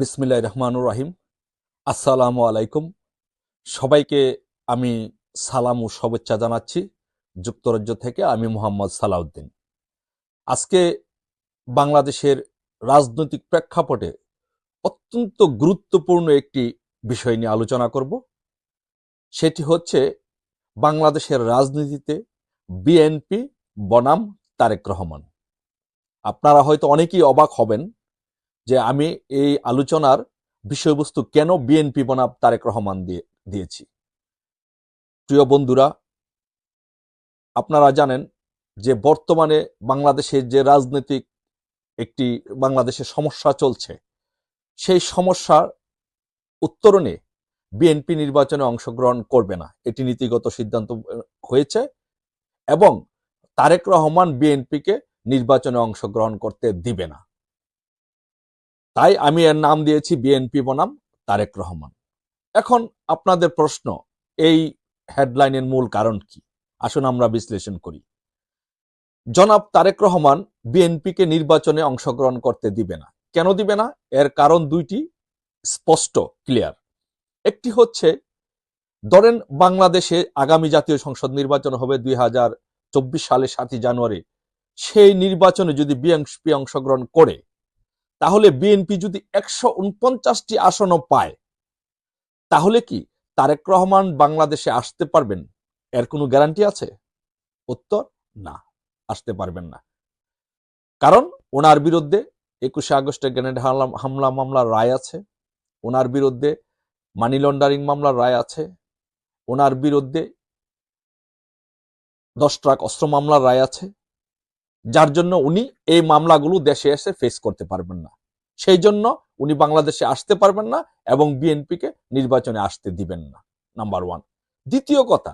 বিসমিল্লাহ রহমানুর রাহিম। আসসালামু আলাইকুম। সবাইকে আমি সালাম ও শুভেচ্ছা জানাচ্ছি যুক্তরাজ্য থেকে। আমি মোহাম্মদ সালাউদ্দিন। আজকে বাংলাদেশের রাজনৈতিক প্রেক্ষাপটে অত্যন্ত গুরুত্বপূর্ণ একটি বিষয় নিয়ে আলোচনা করব। সেটি হচ্ছে বাংলাদেশের রাজনীতিতে বিএনপি বনাম তারেক রহমান। আপনারা হয়তো অনেকেই অবাক হবেন যে আমি এই আলোচনার বিষয়বস্তু কেন বিএনপি বনাম তারেক রহমান দিয়ে, দিয়েছি। প্রিয় বন্ধুরা, আপনারা জানেন যে বর্তমানে বাংলাদেশের যে রাজনৈতিক একটি বাংলাদেশের সমস্যা চলছে, সেই সমস্যার উত্তরণে বিএনপি নির্বাচনে অংশগ্রহণ করবে না। এটি নীতিগত সিদ্ধান্ত হয়েছে এবং তারেক রহমান বিএনপিকে নির্বাচনে অংশগ্রহণ করতে দিবে না। তাই আমি এর নাম দিয়েছি বিএনপি বনাম তারেক রহমান। এখন আপনাদের প্রশ্ন, এই হেডলাইনের মূল কারণ কি? আসুন আমরা বিশ্লেষণ করি। জনাব তারেক রহমান বিএনপিকে নির্বাচনে অংশগ্রহণ করতে দিবে না। কেন দিবে না? এর কারণ দুইটি স্পষ্ট ক্লিয়ার একটি হচ্ছে, ধরেন বাংলাদেশে আগামী জাতীয় সংসদ নির্বাচন হবে দুই হাজার চব্বিশ সালে সাতই জানুয়ারি। সেই নির্বাচনে যদি বিএনপি অংশগ্রহণ করে তাহলে বিএনপি যদি একশো উনপঞ্চাশটি আসনও পায়, তাহলে কি তারেক রহমান বাংলাদেশে আসতে পারবেন? এর কোনো গ্যারান্টি আছে? উত্তর, না, আসতে পারবেন না। কারণ ওনার বিরুদ্ধে একুশে আগস্টে গ্রেনেড হামলা মামলার রায় আছে। ওনার বিরুদ্ধে মানি লন্ডারিং মামলার রায় আছে। ওনার বিরুদ্ধে দশ ট্রাক অস্ত্র মামলার রায় আছে। যার জন্য উনি এই মামলাগুলো দেশে এসে ফেস করতে পারবেন না। সেই জন্য উনি বাংলাদেশে আসতে পারবেন না এবং বিএনপিকে নির্বাচনে আসতে দিবেন না নাম্বার ওয়ান দ্বিতীয় কথা,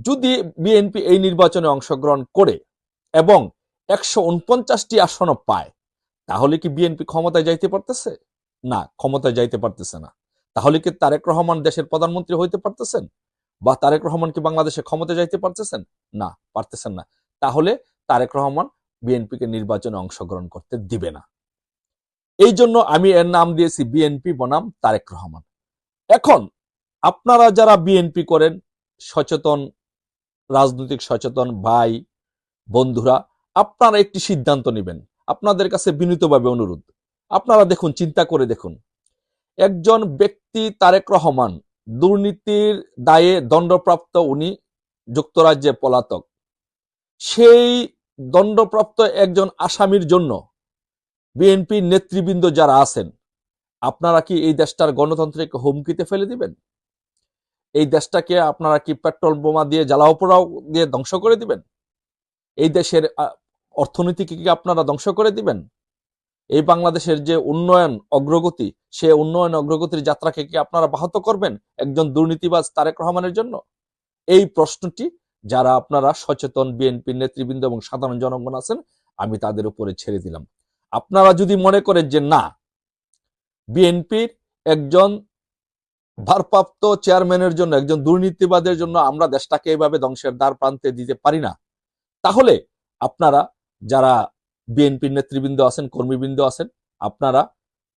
যদি বিএনপি এই নির্বাচনে অংশগ্রহণ করে এবং একশো উনপঞ্চাশটি আসনও পায়, তাহলে কি বিএনপি ক্ষমতায় যাইতে পারতেছে? না, ক্ষমতায় যাইতে পারতেছে না। তাহলে কি তারেক রহমান দেশের প্রধানমন্ত্রী হইতে পারতেছেন? বা তারেক রহমান কি বাংলাদেশে ক্ষমতায় যাইতে পারতেছেন? না পারতেছেন না। তাহলে তারেক রহমান বিএনপিকে নির্বাচনে অংশগ্রহণ করতে দিবে না। এই জন্য আমি এর নাম দিয়েছি বিএনপি বনাম তারেক রহমান। এখন আপনারা যারা বিএনপি করেন, সচেতন, রাজনৈতিক সচেতন ভাই, বন্ধুরা, আপনারা একটি সিদ্ধান্ত নেবেন। আপনাদের কাছে বিনীতভাবে অনুরোধ। আপনারা দেখুন, চিন্তা করে দেখুন। একজন ব্যক্তি তারেক রহমান, দুর্নীতির দায়ে দণ্ডপ্রাপ্ত, উনি যুক্তরাজ্যে পলাতক। সেই দণ্ডপ্রাপ্ত একজন আসামির জন্য বিএনপির নেতৃবৃন্দ যারা আছেন, আপনারা কি এই দেশটার গণতন্ত্রকে হুমকিতে ফেলে দিবেন? এই দেশটাকে আপনারা কি পেট্রোল বোমা দিয়ে জ্বালাও পোড়াও দিয়ে ধ্বংস করে দিবেন? এই দেশের অর্থনীতিকে কি আপনারা ধ্বংস করে দিবেন? এই বাংলাদেশের যে উন্নয়ন অগ্রগতি, সে উন্নয়ন অগ্রগতির যাত্রাকে কি আপনারা বাহত করবেন একজন দুর্নীতিবাজ তারেক রহমানের জন্য? এই প্রশ্নটি যারা আপনারা সচেতন বিএনপির নেতৃবৃন্দ এবং সাধারণ জনগণ আছেন, আমি তাদের উপরে ছেড়ে দিলাম। আপনারা যদি মনে করেন যে না, বিএনপির একজন ভারপ্রাপ্ত চেয়ারম্যানের জন্য, একজন দুর্নীতিবাদের জন্য আমরা দেশটাকে এইভাবে ধ্বংসের দ্বার প্রান্তে দিতে পারি না, তাহলে আপনারা যারা বিএনপির নেতৃবৃন্দ আছেন, কর্মীবৃন্দ আছেন, আপনারা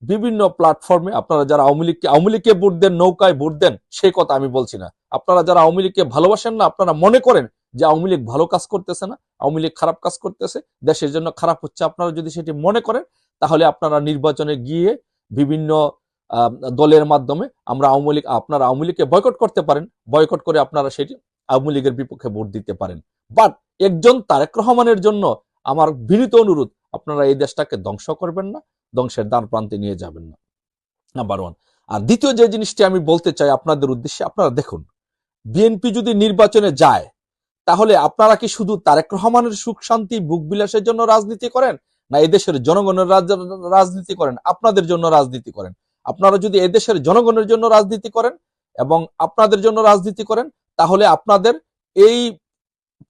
বিভিন্ন প্ল্যাটফর্মে আপনারা যারা আওয়ামী লীগকে আওয়ামী লীগকে ভোট দেন, নৌকায় ভোট দেন সেই কথা আমি বলছি না। আপনারা যারা আওয়ামী লীগকে ভালোবাসেন না, আপনারা মনে করেন যে আওয়ামী লীগ ভালো কাজ করতেছে না, আওয়ামী লীগ খারাপ কাজ করতেছে, দেশের জন্য খারাপ হচ্ছে। আপনারা যদি সেটি মনে করেন, তাহলে আপনারা নির্বাচনে গিয়ে বিভিন্ন দলের মাধ্যমে আমরা আওয়ামী লীগ, আপনারা আওয়ামী লীগকে বয়কট করতে পারেন। বয়কট করে আপনারা সেটি আওয়ামী লীগের বিপক্ষে ভোট দিতে পারেন। বাট একজন তারেক রহমানের জন্য আমার বিনীত অনুরোধ, আপনারা এই দেশটাকে ধ্বংস করবেন না। ধ্বংসের দ্বার প্রান্তে নিয়ে যাবেন না। নাম্বার ওয়ান আর দ্বিতীয় যে জিনিসটি আমি বলতে চাই আপনাদের উদ্দেশ্যে, আপনারা দেখুন বিএনপি যদি নির্বাচনে যায়, তাহলে আপনারা কি শুধু তারেক রহমানের সুখ, শান্তি, বুক বিলাসের জন্য রাজনীতি করেন? না এদেশের জনগণের রাজনীতি করেন? আপনাদের জন্য রাজনীতি করেন। আপনারা যদি এদেশের জনগণের জন্য রাজনীতি করেন এবং আপনাদের জন্য রাজনীতি করেন, তাহলে আপনাদের এই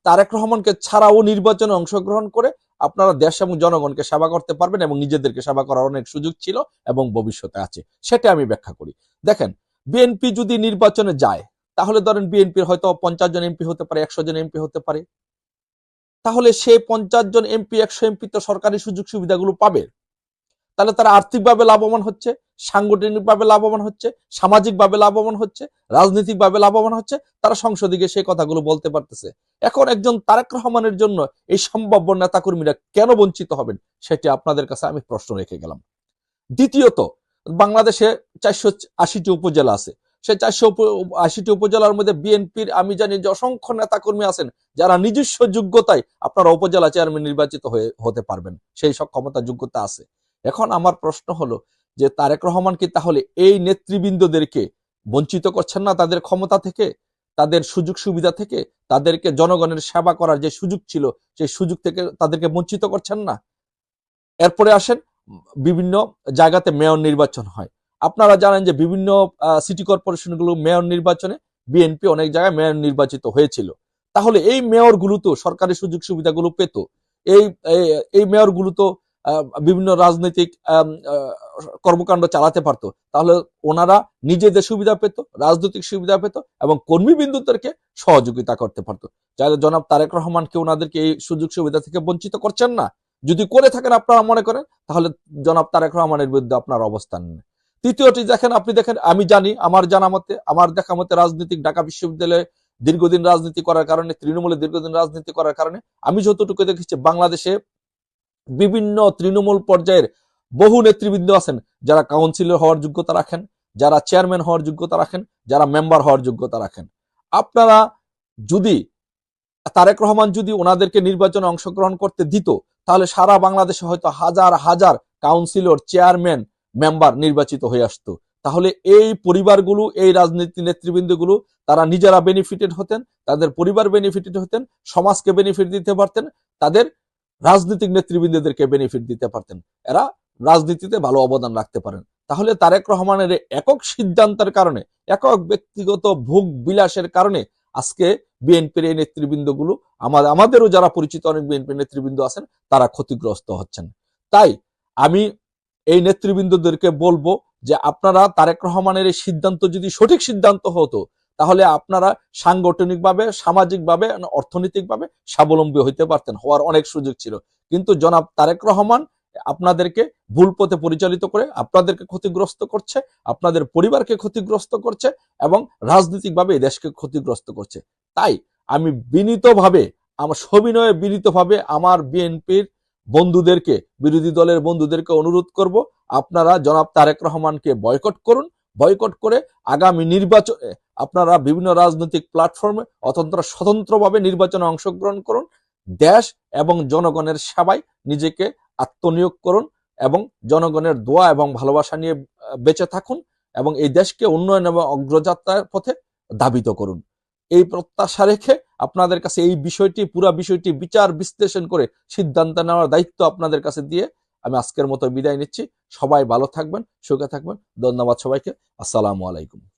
তারেক রহমানকে ছাড়াও নির্বাচনে অংশগ্রহণ করে আপনারা দেশ এবং জনগণকে সেবা করতে পারবেন এবং নিজেদেরকে সেবা করার অনেক সুযোগ ছিল এবং ভবিষ্যতে আছে। সেটা আমি ব্যাখ্যা করি। দেখেন, বিএনপি যদি নির্বাচনে যায়, তাহলে ধরেন বিএনপির হয়তো পঞ্চাশ জন এমপি হতে পারে, একশো জন এমপি হতে পারে। তাহলে সে পঞ্চাশ জন এমপি, একশো এমপি তো সরকারি সুযোগ সুবিধাগুলো পাবে। তাহলে তারা আর্থিকভাবে লাভবান হচ্ছে সাংগঠনিকভাবে লাভবান হচ্ছে, সামাজিকভাবে লাভবান হচ্ছে, রাজনৈতিকভাবে লাভবান হচ্ছে, তারা সংসদে গিয়ে সেই কথাগুলো বলতে পারতেছে। এখন একজন তারেক রহমানের জন্য এই সম্ভাব্য নেতাকর্মীরা কেন বঞ্চিত হবেন, সেটি আপনাদের কাছে আমি প্রশ্ন রেখে গেলাম। দ্বিতীয়ত, বাংলাদেশে চারশো আশিটি উপজেলা আছে। সেই চারশো আশিটি উপজেলার মধ্যে বিএনপির, আমি জানি যে অসংখ্য নেতাকর্মী আছেন, যারা নিজস্ব যোগ্যতায় আপনারা উপজেলা চেয়ারম্যান নির্বাচিত হয়ে হতে পারবেন। সেই সক্ষমতা, যোগ্যতা আছে। এখন আমার প্রশ্ন হলো যে তারেক রহমান কি তাহলে এই নেতৃবৃন্দদেরকে বঞ্চিত করছেন না তাদের ক্ষমতা থেকে, তাদের সুযোগ সুবিধা থেকে, তাদেরকে জনগণের সেবা করার যে সুযোগ ছিল, সেই সুযোগ থেকে তাদেরকে বঞ্চিত করছেন না? এরপরে আসেন, বিভিন্ন জায়গাতে মেয়র নির্বাচন হয়। আপনারা জানেন যে বিভিন্ন সিটি কর্পোরেশনগুলো মেয়র নির্বাচনে বিএনপি অনেক জায়গায় মেয়র নির্বাচিত হয়েছিল। তাহলে এই মেয়রগুলো তো সরকারি সুযোগ সুবিধাগুলো পেত। এই এই- মেয়রগুলো তো বিভিন্ন রাজনৈতিক কর্মকাণ্ড চালাতে পারতো। তাহলে ওনারা নিজেদের সুবিধা পেত, রাজনৈতিক সুবিধা পেত এবং কর্মীবিন্দুদেরকে সহযোগিতা করতে পারতো। চাইলে জনাব তারেক রহমানকে ওনাদেরকে এই সুযোগ সুবিধা থেকে বঞ্চিত করছেন না। যদি করে থাকেন আপনারা মনে করেন, তাহলে জনাব তারেক রহমানের বিরুদ্ধে আপনার অবস্থান নেই তৃতীয়টি দেখেন, আপনি দেখেন, আমি জানি, আমার জানা মতে, আমার দেখা মতে রাজনীতিক ঢাকা বিশ্ববিদ্যালয়ে দীর্ঘদিন রাজনীতি করার কারণে, তৃণমূলে দীর্ঘদিন রাজনীতি করার কারণে, আমি যতটুকু দেখেছি, বাংলাদেশে বিভিন্ন তৃণমূল পর্যায়ের বহু নেতৃবৃন্দ আছেন, যারা কাউন্সিলর হওয়ার যোগ্যতা রাখেন, যারা চেয়ারম্যান হওয়ার যোগ্যতা রাখেন, যারা মেম্বার হওয়ার যোগ্যতা রাখেন। আপনারা যদি, তারেক রহমান যদি ওনাদেরকে নির্বাচনে অংশগ্রহণ করতে দিত, তাহলে সারা বাংলাদেশে হয়তো হাজার হাজার কাউন্সিলর চেয়ারম্যান মেম্বার নির্বাচিত হয়ে আসতো। তাহলে এই পরিবারগুলো, এই রাজনীতি নেতৃবৃন্দগুলো, তারা নিজেরা বেনিফিটেড হতেন, তাদের পরিবার বেনিফিটেড হতেন, সমাজকে বেনিফিট দিতে পারতেন, তাদের রাজনৈতিক নেতৃবৃন্দদেরকে বেনিফিট দিতে পারতেন। এরা রাজনীতিতে ভালো অবদান রাখতে পারেন। তাহলে তারেক রহমানের একক সিদ্ধান্তের কারণে, একক ব্যক্তিগত ভোগ বিলাসের কারণে আজকে বিএনপির এই নেতৃবৃন্দগুলো আমাদের আমাদেরও যারা পরিচিত অনেক বিএনপি নেতৃবৃন্দ আছেন, তারা ক্ষতিগ্রস্ত হচ্ছেন। তাই আমি এই নেতৃবৃন্দদেরকে বলব যে আপনারা তারেক রহমানের এই সিদ্ধান্ত যদি সঠিক সিদ্ধান্ত হতো তাহলে আপনারা সাংগঠনিকভাবে, সামাজিকভাবে, অর্থনৈতিকভাবে স্বাবলম্বী হইতে পারতেন হওয়ার অনেক সুযোগ ছিল। কিন্তু জনাব তারেক রহমান আপনাদেরকে ভুল পথে পরিচালিত করে আপনাদেরকে ক্ষতিগ্রস্ত করছে, আপনাদের পরিবারকে ক্ষতিগ্রস্ত করছে এবং রাজনৈতিকভাবে এই দেশকে ক্ষতিগ্রস্ত করছে। তাই আমি বিনীতভাবে, আমার সবিনয়ে বিনীতভাবে আমার বিএনপির বন্ধুদেরকে, বিরোধী দলের বন্ধুদেরকে অনুরোধ করব, আপনারা জনাব তারেক রহমানকে বয়কট করুন বয়কট করে আগামী নির্বাচনে আপনারা বিভিন্ন রাজনৈতিক প্ল্যাটফর্মে অতন্ত্র স্বতন্ত্রভাবে নির্বাচনে অংশগ্রহণ করুন। দেশ এবং জনগণের সেবায় নিজেকে আত্মনিয়োগ করুন এবং জনগণের দোয়া এবং ভালোবাসা নিয়ে বেঁচে থাকুন এবং এই দেশকে উন্নয়ন এবং অগ্রযাত্রার পথে ধাবিত করুন। এই প্রত্যাশা রেখে আপনাদের কাছে এই বিষয়টি, পুরা বিষয়টি বিচার বিশ্লেষণ করে সিদ্ধান্ত নেওয়ার দায়িত্ব আপনাদের কাছে দিয়ে আমি আজকের মতো বিদায় নিচ্ছি। সবাই ভালো থাকবেন সুখে থাকবেন। ধন্যবাদ সবাইকে। আসসালামু আলাইকুম।